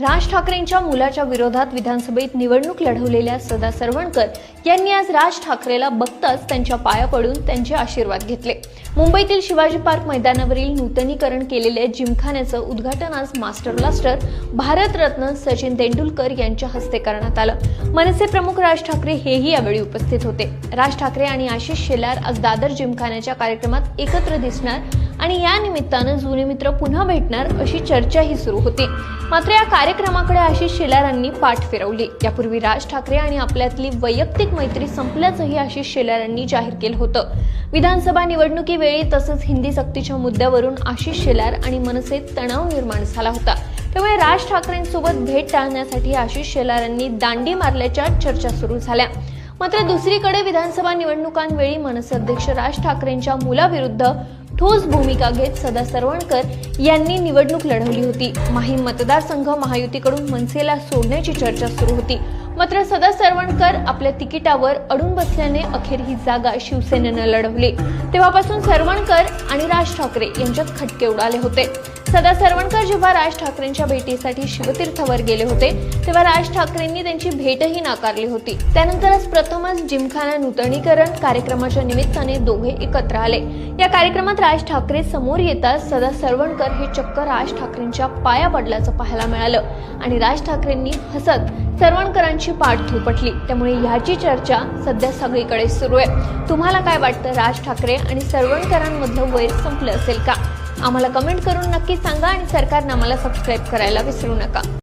राज ठाकरेंच्या मुलाच्या विरोधात विधानसभेत निवडणूक लढवलेल्या सदा सरवणकर यांनी आज राज ठाकरेला बघताच त्यांच्या पाया पडून त्यांचे आशीर्वाद घेतले. मुंबईतील शिवाजी पार्क मैदानावरील नूतनीकरण केलेल्या जिमखान्याचं उद्घाटन आज मास्टर ब्लास्टर भारतरत्न सचिन तेंडुलकर यांच्या हस्ते करण्यात आलं. मनसे प्रमुख राज ठाकरे हेही यावेळी उपस्थित होते. राज ठाकरे आणि आशिष शेलार आज दादर जिमखान्याच्या कार्यक्रमात एकत्र दिसणार आणि या निमित्तानं जुने मित्र पुन्हा भेटणार अशी चर्चाही सुरू होती. मात्र या कार्यक्रमाकडे आशिष शेलारांनी पाठ फिरवली. यापूर्वी राज ठाकरे आणि आपल्यातली वैयक्तिक मैत्री संपल्याचंही आशिष शेलारांनी जाहीर केलं होतं. विधानसभा निवडणुकीवेळी तसंच हिंदी सक्तीच्या मुद्द्यावरून आशिष शेलार आणि मनसेत तणाव निर्माण झाला होता. त्यामुळे राज ठाकरेंसोबत भेट टाळण्यासाठी आशिष शेलारांनी दांडी मारल्याच्या चर्चा सुरू झाल्या. मात्र दुसरीकडे विधानसभा निवडणुकांवेळी मनसे अध्यक्ष राज ठाकरेंच्या मुलाविरुद्ध ठोस भूमिका घेत सदा सरवणकर यांनी निवडणूक लढवली होती. माहीम मतदारसंघ महायुतीकडून मनसेला सोडण्याची चर्चा सुरू होती. मात्र सदा सरवणकर आपल्या तिकिटावर अडून बसल्याने अखेर ही जागा शिवसेनेनं लढवली. तेव्हापासून सरवणकर आणि राज ठाकरे यांच्यात खटके उडाले होते. सदा सरवणकर जेव्हा राज ठाकरेंच्या भेटीसाठी शिवतीर्थावर गेले होते तेव्हा राज ठाकरेंनी त्यांची भेटही नाकारली होती. त्यानंतर आज प्रथमच जिमखाना नूतनीकरण कार्यक्रमाच्या निमित्ताने दोघे एकत्र आले. या कार्यक्रमात राज ठाकरे समोर येताच सदा सरवणकर हे चक्क राज ठाकरेंच्या पाया पडल्याचं पाहायला मिळालं आणि राज ठाकरेंनी हसत सरवणकरांची पाठ थोपटली त्यामुळे ह्याची चर्चा सध्या सगळीकडे सुरू आहे. तुम्हाला काय वाटतं राज ठाकरे आणि सरवणकरांमधलं वैर संपलं असेल का? आम्हाला कमेंट करून नक्की सांगा आणि सरकारनं आम्हाला सबस्क्राईब करायला विसरू नका.